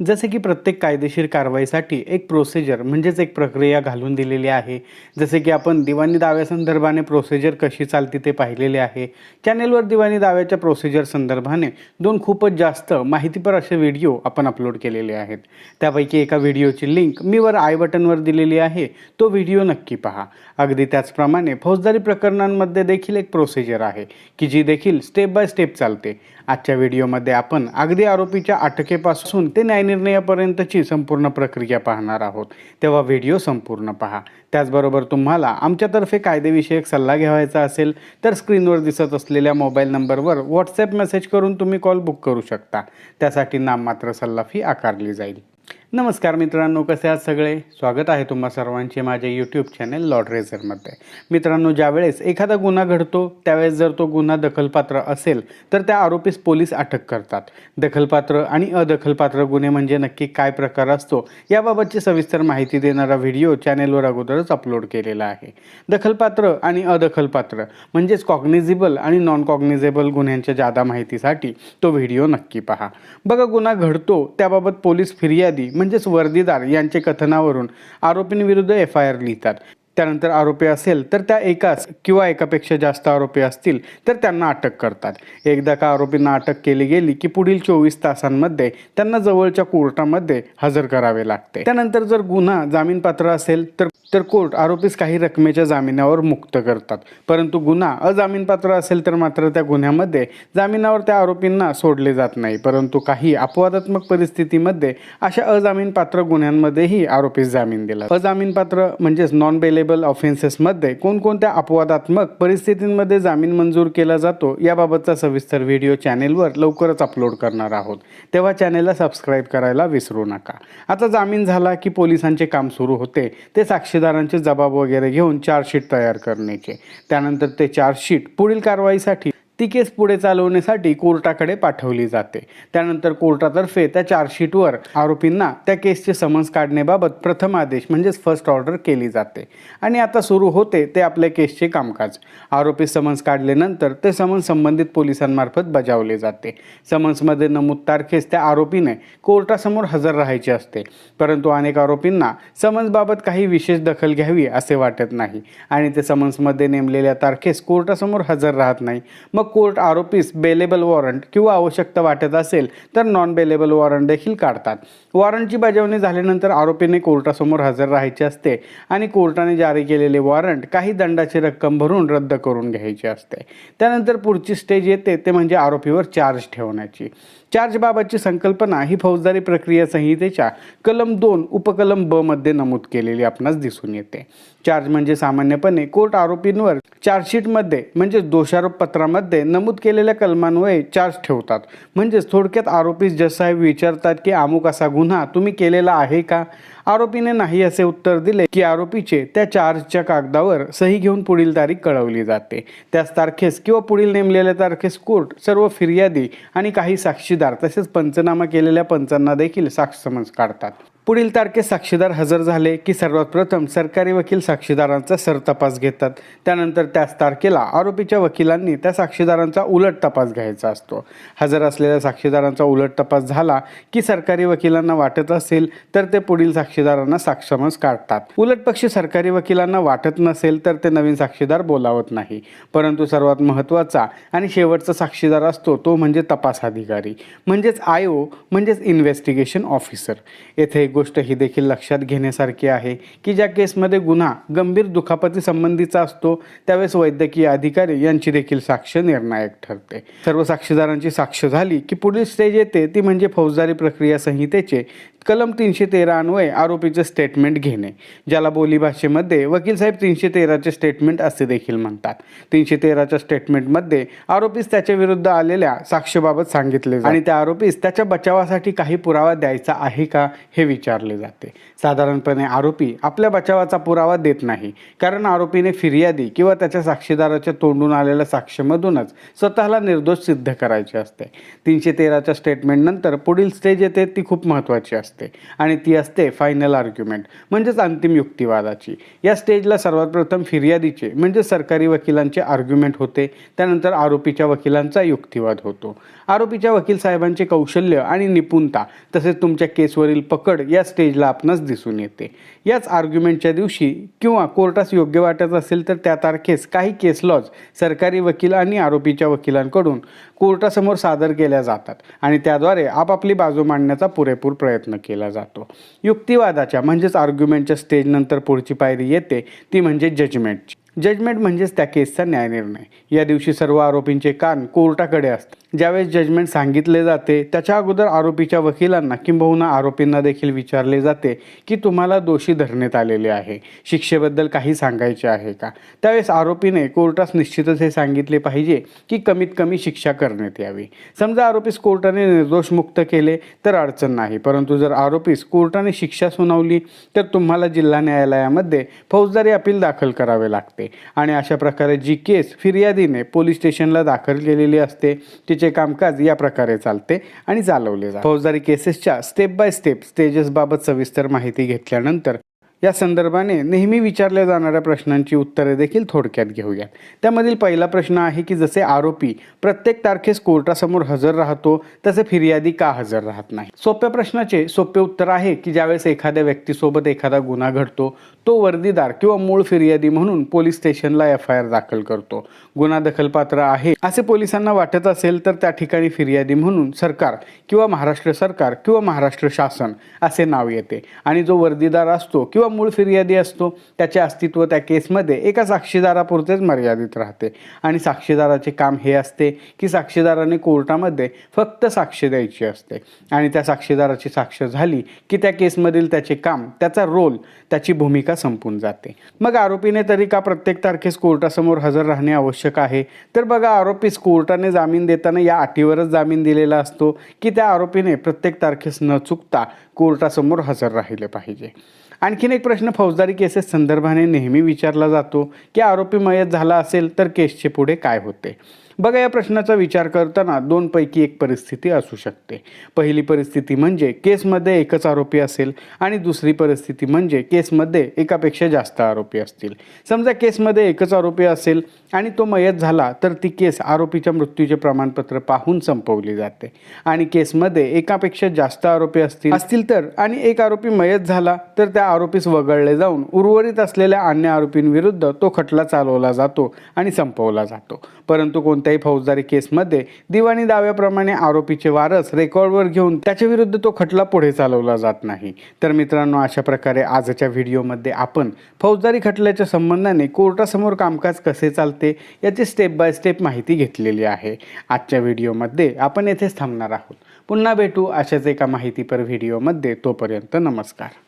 जसे की प्रत्येक कायदेशीर कारवाईसाठी एक प्रोसिजर म्हणजेच एक प्रक्रिया घालून दिलेली आहे. जसे की आपण दिवाणी दाव्यासंदर्भाने प्रोसिजर कशी चालते ते पाहिलेले आहे. चॅनेलवर दिवाणी दाव्याच्या प्रोसिजर संदर्भाने दोन खूपच जास्त माहितीपर असे व्हिडिओ आपण अपलोड केलेले आहेत. त्यापैकी एका व्हिडिओची लिंक मी वर आय बटनवर दिलेली आहे. तो व्हिडिओ नक्की पहा. अगदी त्याचप्रमाणे फौजदारी प्रकरणांमध्ये देखील एक प्रोसिजर आहे की जी देखील स्टेप बाय स्टेप चालते. आजच्या व्हिडिओमध्ये आपण अगदी आरोपीच्या अटकेपासून ते निर्णयापर्यंतची संपूर्ण प्रक्रिया पाहणार आहोत. तेव्हा व्हिडिओ संपूर्ण पहा. त्याचबरोबर तुम्हाला आमच्यातर्फे कायदेविषयक सल्ला घ्यावायचा असेल तर स्क्रीनवर दिसत असलेल्या मोबाईल नंबरवर व्हॉट्सॲप मेसेज करून तुम्ही कॉल बुक करू शकता. त्यासाठी नाममात्र सल्ला फी आकारली जाईल. नमस्कार मित्रांनो कसे आहात सगळे? स्वागत आहे तुम्हा सर्वांचे माझ्या यूट्यूब चॅनेल लॉर्ड रेझरमध्ये मित्रांनो ज्यावेळेस एखादा गुन्हा घडतो त्यावेळेस जर तो गुन्हा दखलपात्र असेल तर त्या आरोपीस पोलीस अटक करतात. दखलपात्र आणि अदखलपात्र गुन्हे म्हणजे नक्की काय प्रकार असतो याबाबतची सविस्तर माहिती देणारा व्हिडिओ चॅनेलवर अगोदरच अपलोड केलेला आहे. दखलपात्र आणि अदखलपात्र म्हणजेच कॉग्निझिबल आणि नॉन कॉग्निझेबल गुन्ह्यांच्या जादा माहितीसाठी तो व्हिडिओ नक्की पहा. बघा गुन्हा घडतो त्याबाबत पोलीस फिर्यादी म्हणजेच वर्दीदार यांचे कथनावरून आरोपींविरुद्ध एफ आय आर लिहितात. त्यानंतर आरोपी असेल तर त्या एकाच किंवा एकापेक्षा जास्त आरोपी असतील तर त्यांना अटक करतात. एकदा का आरोपींना अटक केली गेली की पुढील चोवीस तासांमध्ये त्यांना जवळच्या कोर्टामध्ये हजर करावे लागते. त्यानंतर जर गुन्हा जामीनपात्र असेल तर तर कोर्ट आरोपीस काही रकमेच्या जामिनावर मुक्त करतात. परंतु गुन्हा अजामीनपात्र असेल तर मात्र त्या गुन्ह्यामध्ये जामिनावर त्या आरोपींना सोडले जात नाही. परंतु काही अपवादात्मक परिस्थितीमध्ये अशा अजामीनपात्र गुन्ह्यांमध्येही आरोपीस जामीन दिला अजामीनपात्र म्हणजेच नॉन बेले बेलेबल ऑफेन्सेसमध्ये कोणकोणत्या अपवादात्मक परिस्थितींमध्ये जामीन मंजूर केला जातो याबाबतचा सविस्तर व्हिडिओ चॅनेलवर लवकरच अपलोड करणार आहोत. तेव्हा चॅनेलला सबस्क्राईब करायला विसरू नका. आता जामीन झाला की पोलिसांचे काम सुरू होते. ते साक्षीदारांचे जबाब वगैरे घेऊन चार्जशीट तयार करण्याचे. त्यानंतर ते चार्जशीट पुढील कारवाईसाठी ती केस पुढे चालवण्यासाठी कोर्टाकडे पाठवली जाते. त्यानंतर कोर्टातर्फे त्या चार्जशीटवर आरोपींना त्या केसचे समन्स काढण्याबाबत प्रथम आदेश म्हणजेच फर्स्ट ऑर्डर केली जाते. आणि आता सुरू होते ते आपल्या केसचे कामकाज. आरोपी समन्स काढल्यानंतर ते समन्स संबंधित पोलिसांमार्फत बजावले जाते. समन्समध्ये नमूद तारखेस त्या आरोपीने कोर्टासमोर हजर राहायचे असते. परंतु अनेक आरोपींना समन्सबाबत काही विशेष दखल घ्यावी असे वाटत नाही. आणि ते समन्समध्ये नेमलेल्या तारखेस कोर्टासमोर हजर राहत नाही. मग कोर्ट आरोपीस बेलेबल वॉरंट किंवा आवश्यकता वाटत असेल तर नॉन बेलेबल वॉरंट देखील काढतात. वॉरंटची बजावणी झाल्यानंतर आरोपीने कोर्टासमोर हजर राहायचे असते आणि कोर्टाने जारी केलेले वॉरंट काही दंडाची रक्कम भरून रद्द करून घ्यायची असते. त्यानंतर पुढची स्टेज येते ते म्हणजे आरोपीवर चार्ज ठेवण्याची. चार्जबाबतची संकल्पना ही फौजदारी प्रक्रिया संहितेच्या कलम दोन उपकलम ब मध्ये नमूद केलेली आपणास दिसून येते. चार्ज म्हणजे सामान्यपणे कोर्ट आरोपींवर चार्जशीटमध्ये म्हणजे दोषारोप पत्रामध्ये नमूद केलेल्या कलमान्वये चार्ज ठेवतात. म्हणजेच थोडक्यात आरोपी जसाहेब विचारतात की अमुक असा गुन्हा तुम्ही केलेला आहे का? आरोपीने नाही असे उत्तर दिले की आरोपीचे त्या चार्जच्या कागदावर सही घेऊन पुढील तारीख कळवली जाते. त्याच तारखेस किंवा पुढील नेमलेल्या तारखेस कोर्ट सर्व फिर्यादी आणि काही साक्षीदार तसेच पंचनामा केलेल्या पंचांना देखील साक्ष समज काढतात. पुढील तारखेत साक्षीदार हजर झाले की सर्वात प्रथम सरकारी वकील साक्षीदारांचा सरतपास घेतात. त्यानंतर त्याच तारखेला आरोपीच्या वकिलांनी त्या साक्षीदारांचा उलट तपास घ्यायचा असतो. हजर असलेल्या साक्षीदारांचा उलट तपास झाला की सरकारी वकिलांना वाटत असेल तर ते पुढील साक्षीदारांना साक्षमच काढतात. उलट पक्षी सरकारी वकिलांना वाटत नसेल तर ते नवीन साक्षीदार बोलावत नाही. परंतु सर्वात महत्त्वाचा आणि शेवटचा साक्षीदार असतो तो म्हणजे तपास अधिकारी म्हणजेच आय ओ म्हणजेच इन्व्हेस्टिगेशन ऑफिसर. येथे गोष्ट ही देखील लक्षात घेण्यासारखी आहे की ज्या केसमध्ये गुन्हा गंभीर दुखापती संबंधीचा असतो त्यावेळेस वैद्यकीय अधिकारी यांची देखील साक्ष निर्णायक ठरते. सर्व साक्षीदारांची साक्ष झाली की पुढील स्टेज येते ती म्हणजे फौजदारी प्रक्रिया संहितेचे कलम तीनशे तेरा अन्वये आरोपीचे स्टेटमेंट घेणे ज्याला बोलीभाषेमध्ये वकील साहेब तीनशे तेराचे स्टेटमेंट असे देखील म्हणतात. तीनशे तेराच्या स्टेटमेंटमध्ये आरोपीस त्याच्या विरुद्ध आलेल्या साक्षबाबत सांगितले आणि त्या आरोपीस त्याच्या बचावासाठी काही पुरावा द्यायचा आहे का हे विचारले जाते. साधारणपणे आरोपी आपल्या बचावाचा पुरावा देत नाही कारण आरोपीने फिर्यादी किंवा त्याच्या साक्षीदाराच्या तोंडून आलेल्या साक्षीमधूनच स्वतःला निर्दोष सिद्ध करायचे असते. तीनशे तेराच्या स्टेटमेंटनंतर पुढील स्टेज येते ती खूप महत्त्वाची असते. आणि ती असते फायनल फायनल आर्ग्युमेंट म्हणजेच अंतिम युक्तिवादाची. या स्टेजला सर्वात प्रथम फिर्यादीचे म्हणजे सरकारी वकिलांचे आर्ग्युमेंट होते. त्यानंतर आरोपीच्या वकिलांचा युक्तिवाद होतो. आरोपीच्या वकील साहेबांचे कौशल्य आणि निपुणता तसेच तुमच्या केसवरील पकड या स्टेजला आपणास दिसून येते. याच आर्ग्युमेंटच्या दिवशी किंवा कोर्टास योग्य वाटत असेल तर त्या तारखेस काही केस लॉज सरकारी वकील आणि आरोपीच्या वकिलांकडून कोर्टासमोर सादर केल्या जातात. आणि त्याद्वारे आपापली बाजू मांडण्याचा पुरेपूर प्रयत्न केला जातो. युक्तिवादाच्या म्हणजेच आर्ग्युमेंटच्या स्टेजनंतर पुढची पायरी येते ती म्हणजे जजमेंटची जजमेंट म्हणजेच त्या केसचा न्यायनिर्णय या दिवशी सर्व आरोपींचे कान कोर्टाकडे असतात. ज्यावेळेस जजमेंट सांगितले जाते त्याच्या अगोदर आरोपीच्या वकिलांना किंबहुना आरोपींना देखील विचारले जाते की तुम्हाला दोषी धरण्यात आलेले आहे. शिक्षेबद्दल काही सांगायचे आहे का? त्यावेळेस आरोपीने कोर्टास निश्चितच हे सांगितले पाहिजे की कमीत कमी शिक्षा करण्यात यावी. समजा आरोपीस कोर्टाने निर्दोष मुक्त केले तर अडचण नाही. परंतु जर आरोपीस कोर्टाने शिक्षा सुनावली तर तुम्हाला जिल्हा न्यायालयामध्ये फौजदारी अपील दाखल करावे लागते. आणि अशा प्रकारे जी केस फिर्यादीने पोलीस स्टेशनला दाखल केलेली असते तिचे कामकाज या प्रकारे चालते आणि चालवले जाते. फौजदारी केसेसच्या स्टेप बाय स्टेप स्टेजेसबाबत सविस्तर माहिती घेतल्यानंतर या संदर्भाने नेहमी विचारल्या जाणाऱ्या प्रश्नांची उत्तरे देखील थोडक्यात घेऊयात. त्यामधील पहिला प्रश्न आहे की जसे आरोपी प्रत्येक तारखेस कोर्टासमोर हजर राहतो तसे फिर्यादी का हजर राहत नाही? सोप्या प्रश्नाचे सोपे उत्तर आहे की ज्यावेळेस एखाद्या व्यक्तीसोबत एखादा गुन्हा घडतो तो वर्दीदार किंवा मूळ फिर्यादी म्हणून पोलीस स्टेशनला एफ आय आर दाखल करतो. गुन्हा दखलपात्र आहे असे पोलिसांना वाटत असेल तर त्या ठिकाणी फिर्यादी म्हणून सरकार किंवा महाराष्ट्र सरकार किंवा महाराष्ट्र शासन असे नाव येते. आणि जो वर्दीदार असतो किंवा मूळ फिर्यादी असतो त्याचे अस्तित्व त्या केसमध्ये एका साक्षीदारापुरतेच मर्यादित राहते. आणि साक्षीदाराचे काम हे असते की साक्षीदाराने कोर्टामध्ये फक्त साक्ष द्यायची असते. आणि त्या साक्षीदाराची साक्ष झाली की त्या केसमधील त्याचे काम त्याचा रोल त्याची भूमिका संपून जाते. मग आरोपीने तरी का प्रत्येक तारखेस कोर्टासमोर हजर राहणे आवश्यक आहे? तर बघा आरोपीस कोर्टाने जामीन देताना या अटीवरच जामीन दिलेला असतो की त्या आरोपीने प्रत्येक तारखेस न चुकता कोर्टासमोर हजर राहिले पाहिजे. आणखीन एक प्रश्न फौजदारी केसेस संदर्भाने नेहमी विचारला जातो की आरोपी मयत झाला असेल तर केसचे पुढे काय होते? बघा या प्रश्नाचा विचार करताना दोनपैकी एक परिस्थिती असू शकते. पहिली परिस्थिती म्हणजे केसमध्ये एकच आरोपी असेल आणि दुसरी परिस्थिती म्हणजे केसमध्ये एकापेक्षा जास्त आरोपी असतील. समजा केसमध्ये एकच आरोपी असेल आणि तो मयत झाला तर ती केस आरोपीच्या मृत्यूचे प्रमाणपत्र पाहून संपवली जाते. आणि केसमध्ये एकापेक्षा जास्त आरोपी असतील असतील तर आणि एक आरोपी मयत झाला तर त्या आरोपीस वगळले जाऊन उर्वरित असलेल्या अन्य आरोपींविरुद्ध तो खटला चालवला जातो आणि संपवला जातो. परंतु कोणत्याही फौजदारी केसमध्ये दिवाणी दाव्याप्रमाणे आरोपीचे वारस रेकॉर्डवर घेऊन त्याच्या विरुद्ध तो खटला पुढे चालवला जात नाही. तर मित्रांनो अशा प्रकारे आजच्या व्हिडिओमध्ये आपण फौजदारी खटल्याच्या संबंधाने कोर्टासमोर कामकाज कसे चालते याची स्टेप बाय स्टेप माहिती घेतलेली आहे. आजच्या व्हिडिओमध्ये आपण येथेच थांबणार आहोत. पुन्हा भेटू अशाच एका माहितीपर व्हिडिओमध्ये. तोपर्यंत नमस्कार.